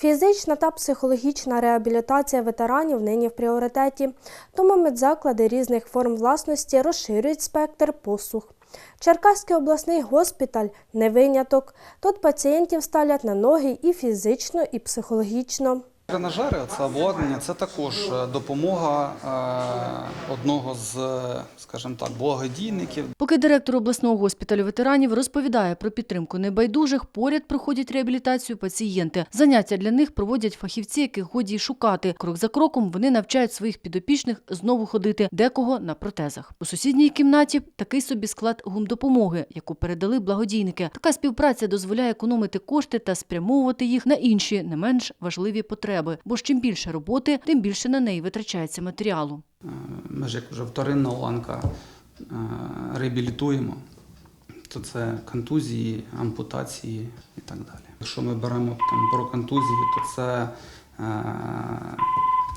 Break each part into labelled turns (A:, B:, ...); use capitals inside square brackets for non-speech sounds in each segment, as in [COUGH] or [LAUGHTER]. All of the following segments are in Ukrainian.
A: Фізична та психологічна реабілітація ветеранів нині в пріоритеті, тому медзаклади різних форм власності розширюють спектр послуг. Черкаський обласний госпіталь не виняток. Тут пацієнтів ставлять на ноги і фізично, і психологічно.
B: Тренажери, це обладнання, це також е, допомога е, одного з, е, скажімо так, благодійників.
C: Поки директор обласного госпіталю ветеранів розповідає про підтримку небайдужих, поряд проходять реабілітацію пацієнти. Заняття для них проводять фахівці, яких годі й шукати. Крок за кроком вони навчають своїх підопічних знову ходити, декого на протезах. У сусідній кімнаті такий собі склад гумдопомоги, яку передали благодійники. Така співпраця дозволяє економити кошти та спрямовувати їх на інші, не менш важливі потреби. Бо ж чим більше роботи, тим більше на неї витрачається матеріалу.
B: Е, Ми ж як вже вторинна ланка е, реабілітуємо, то це контузії, ампутації і так далі. Якщо ми беремо там, про контузії, то це е,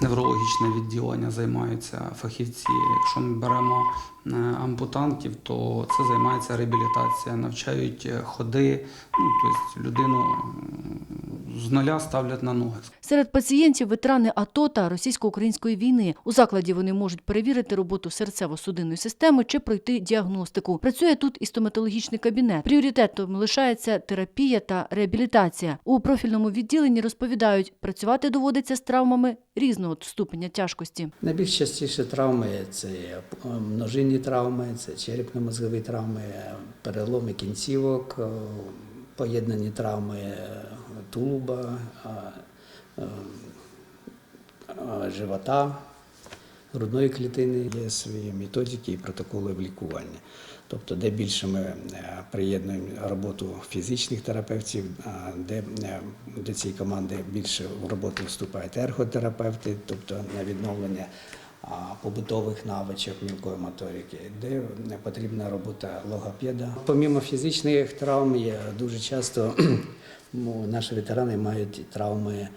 B: неврологічне відділення займаються фахівці. Якщо ми беремо ампутантів, то це займається реабілітація, навчають е, ходи, ну, тобто людину з нуля ставлять на ноги.
C: Серед пацієнтів ветерани АТО та російсько-української війни. У закладі вони можуть перевірити роботу серцево-судинної системи чи пройти діагностику. Працює тут і стоматологічний кабінет. Пріоритетом лишається терапія та реабілітація. У профільному відділенні розповідають, працювати доводиться з травмами різного ступеня тяжкості.
D: Найбільш частіше травми це е, множинні травми, це черепно-мозгові травми, е, переломи кінцівок, е, поєднані травми е, тулуба, живота, грудної клітини. Є свої методики і протоколи в лікуванні. Тобто, де більше ми приєднуємо роботу фізичних терапевтів, де до цієї команди більше в роботу вступають ерготерапевти, тобто на відновлення побутових навичок мілкої моторики, де потрібна робота логопеда. Помімо фізичних травм, дуже часто [CLEARS THROAT] ну, наші ветерани мають травми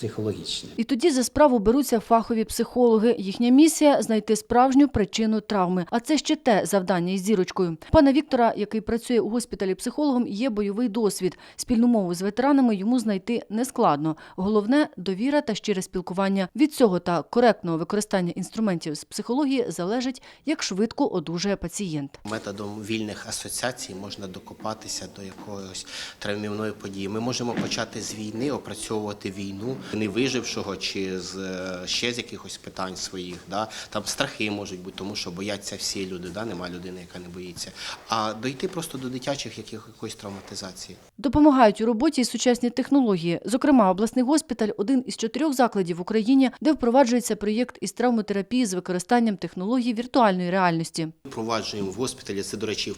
D: а, психологічні.
C: І тоді за справу беруться фахові психологи. Їхня місія знайти справжню причину травми. А це ще те завдання із зірочкою. Пана Віктора, який працює у госпіталі психологом, є бойовий досвід. Спільну мову з ветеранами йому знайти нескладно. Головне довіра та щире спілкування. Від цього та коректного використання інструментів з психології залежить, як швидко одужає пацієнт.
E: Методом вільних асоціацій можна докопатися до якоїсь травмівної події. Ми можемо почати з війни, опрацьовувати війну не вижившого чи з е, ще з якихось питань своїх. Да? Там страхи можуть бути, тому що бояться всі люди. Да? Нема людини, яка не боїться. А дойти просто до дитячих яких- якоїсь травматизації.
C: Допомагають у роботі й сучасні технології. Зокрема, обласний госпіталь один із чотирьох закладів в Україні, де впроваджується проєкт із травмотерапії з використанням технологій віртуальної реальності.
E: Впроваджуємо в госпіталі. Це, до речі,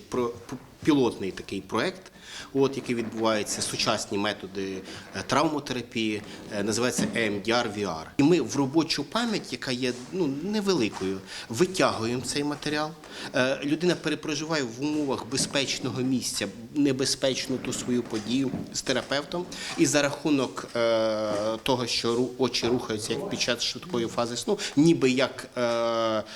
E: пілотний такий проект, от який відбувається сучасні методи е, травмотерапії, е, називається EMDR VR. І ми в робочу пам'ять, яка є ну невеликою, витягуємо цей матеріал. Е, Людина перепроживає в умовах безпечного місця небезпечну ту свою подію з терапевтом, і за рахунок того, що очі рухаються як під час швидкої фази сну, ніби як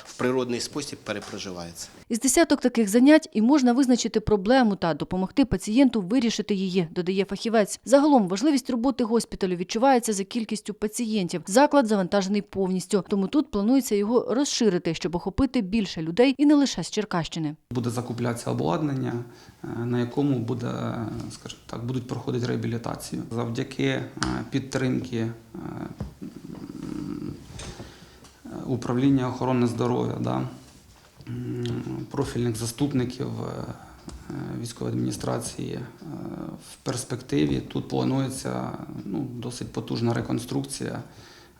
E: в природний спосіб перепроживається.
C: Із десяток таких занять і можна визначити проблему та допомогти пацієнту вирішити її, додає фахівець. Загалом важливість роботи госпіталю відчувається за кількістю пацієнтів. Заклад завантажений повністю, тому тут планується його розширити, щоб охопити більше людей і не лише з Черкащини.
B: Буде закуплятися обладнання, е, на якому буде, е, скажімо так, будуть проходити реабілітацію. Завдяки е, підтримки управління охорони здоров'я, да, профільних заступників військової адміністрації е, в перспективі тут планується ну, досить потужна реконструкція,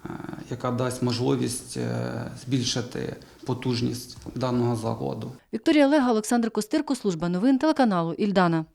B: е, яка дасть можливість е, збільшити потужність даного закладу.
C: Вікторія Лега, Олександр Костирко, служба новин телеканалу Ільдана.